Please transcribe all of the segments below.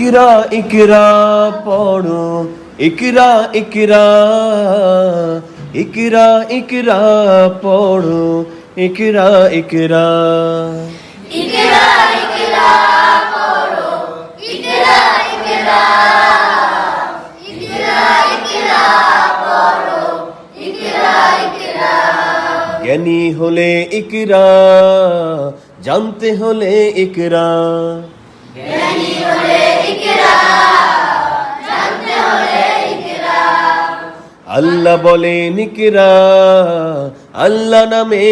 ইকরা ইকরা পড়ো। ইকরা ইকরা ইকরা ইকরা পড়ো। ইকরা ইকরা। ইকরা ইকরা পড়ো। ইকরা ইকরা ইকরা ইকরা পড়ো। ইকরা ইকরা। জ্ঞানী হলে ইকরা জানতে হলে ইকরা। আল্লাহ বলে নিকরা আল্লাহ নামে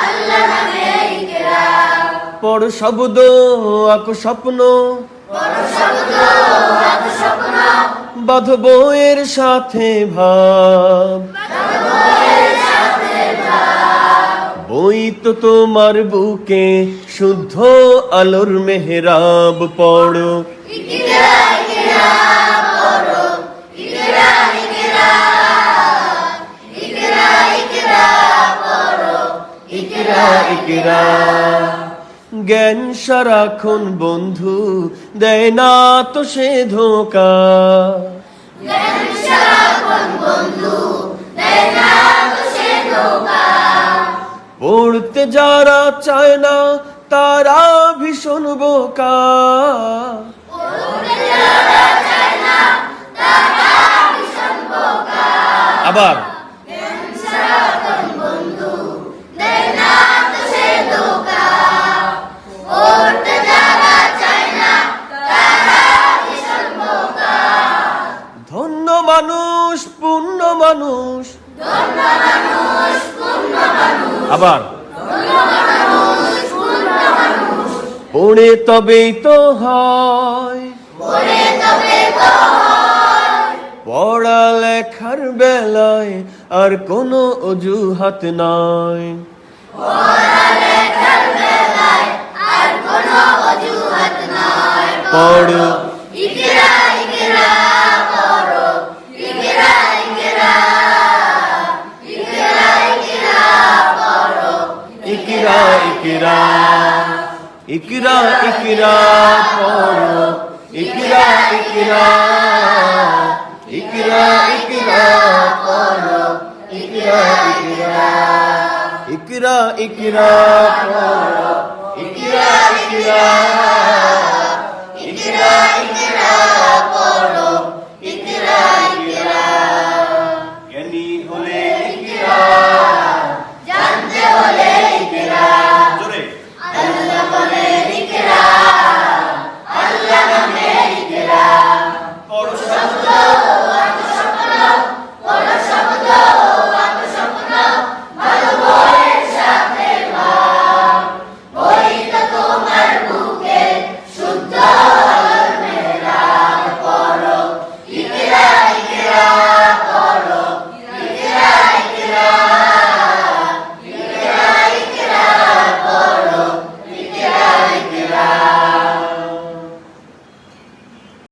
আল্লাহ নামে শব্দ আক স্বপ্ন। বাঁধব এর সাথে ভাব। বই তো তোমার বুকে শুদ্ধ আলোর মেহরাব পড়ো। জ্ঞান সারাক্ষণ বন্ধু, দেয় না তো সে ধোকা। বন্ধু, দেয় না তো সে ধোকা। পড়তে যারা চায় না তারা ভীষণ বোকা। আবার জ্ঞান সারাক্ষণ বন্ধু দেয় না আবার। পড়ে তবেই তো হয়। পড়ালেখার বেলায় আর কোনো অজুহাত নাই। পড়ো ইকরা ইকরা ইকরা করো ইকরা ইকরা ইকরা ইকরা করো ইকরা ইকরা ইকরা ইকরা করো ইকরা ইকরা ইকরা ইকরা করো ইকরা ইকরা জ্ঞানী হলে